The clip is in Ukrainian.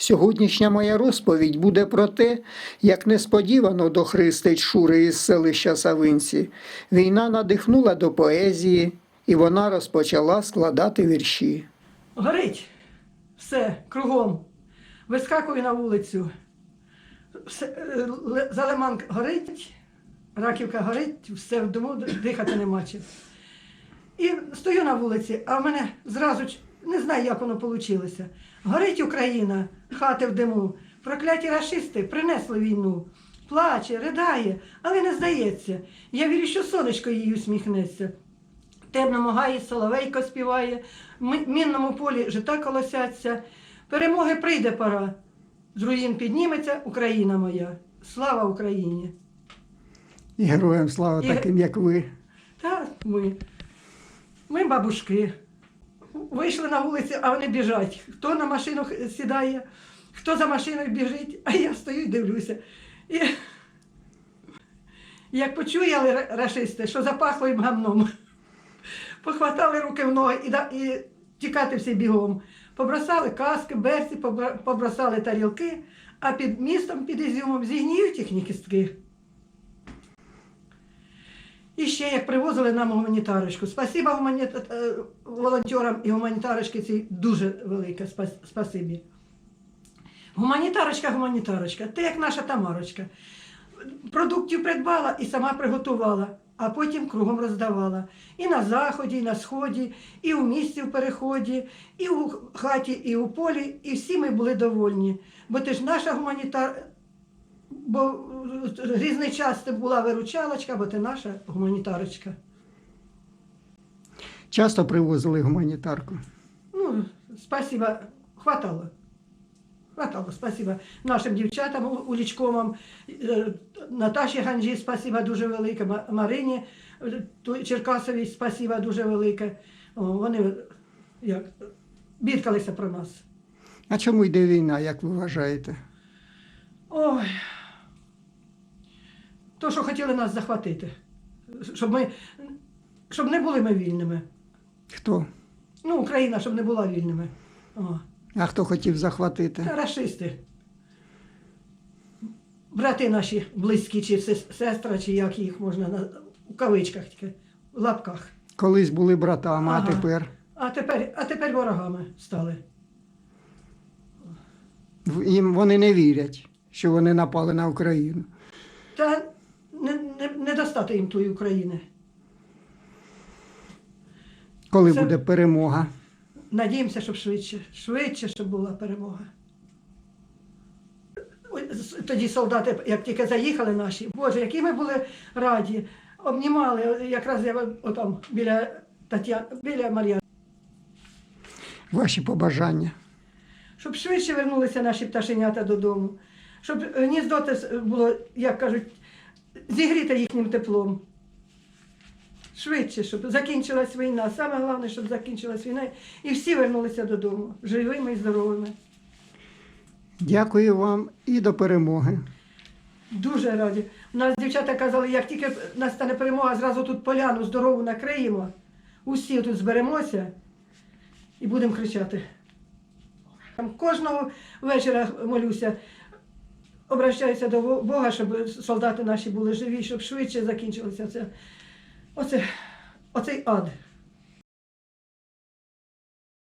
Сьогоднішня моя розповідь буде про те, як несподівано дохристить Шури із селища Савинці. Війна надихнула до поезії, і вона розпочала складати вірші. Горить все кругом. Вискакую на вулицю. Е, ле- Залиман горить, раківка горить, все в дому дихати нема чим. І стою на вулиці, а в мене зразу не знаю, як воно вийшло. Горить Україна, хати в диму. Прокляті рашисти принесли війну. Плаче, ридає, але не здається. Я вірю, що сонечко їй усміхнеться. Темному гаї соловейко співає, в мінному полі жита колосяться. Перемоги прийде пора. З руїн підніметься Україна моя. Слава Україні! І героям слава І- таким, як ви. Та ми. Ми бабушки. Вийшли на вулицю, а вони біжать. Хто на машину сідає, хто за машиною біжить, а я стою і дивлюся. І як почуяли ра- рашисти, що запахло їм гамном, похватали руки в ноги і, і тікати всі бігом. Побросали каски, берці, побросали тарілки, а під містом, під Ізюмом зігніють їхні кістки. І ще як привозили нам гуманітарочку. Спасіба гумані... е, волонтерам і гуманітарочки цій дуже велике спасибі. Гуманітарочка, гуманітарочка, ти як наша Тамарочка. Продуктів придбала і сама приготувала, а потім кругом роздавала. І на заході, і на сході, і у місті в переході, і у хаті, і у полі, і всі ми були довольні. Бо ти ж наша гуманітар... Бо е, різний час ти була виручалочка, бо ти наша гуманітарочка. Часто привозили гуманітарку. Ну, спасибо, хватало. Хватало, спасибо нашим дівчатам, у- улічковим, е, Наташі Ганжі, спасибо дуже велике, Марині е, Черкасовій, спасибо дуже велике. О, вони як, бідкалися про нас. А чому йде війна, як ви вважаєте? Ой. То, що хотіли нас захватити, щоб ми щоб не були ми вільними. Хто? Ну, Україна, щоб не була вільними. О. А хто хотів захватити? Та расисти. Брати наші близькі, чи сестра, чи як їх можна на у кавичках тільки, в лапках. Колись були братами, а тепер А тепер, а тепер ворогами стали. Їм вони не вірять, що вони напали на Україну. Та не їм тої України. Коли Це- буде перемога? Надіємося, щоб швидше, швидше, щоб була перемога. Тоді солдати, як тільки заїхали наші, Боже, які ми були раді, обнімали, якраз я отам біля Тетя, біля Мар'яни. Ваші побажання. Щоб швидше вернулися наші пташенята додому, щоб гніздо було, як кажуть, зігріте їхнім теплом. Швидше, щоб закінчилась війна. Саме головне, щоб закінчилась війна і всі вернулися додому, живими і здоровими. Дякую вам і до перемоги. Дуже раді. У нас дівчата казали, як тільки настане перемога, зразу тут поляну здорову накриємо, усі тут зберемося і будемо кричати. Кожного вечора молюся, обращаюся до Бо- Бога, щоб солдати наші були живі, щоб швидше закінчилося це. Оце, оцей ад.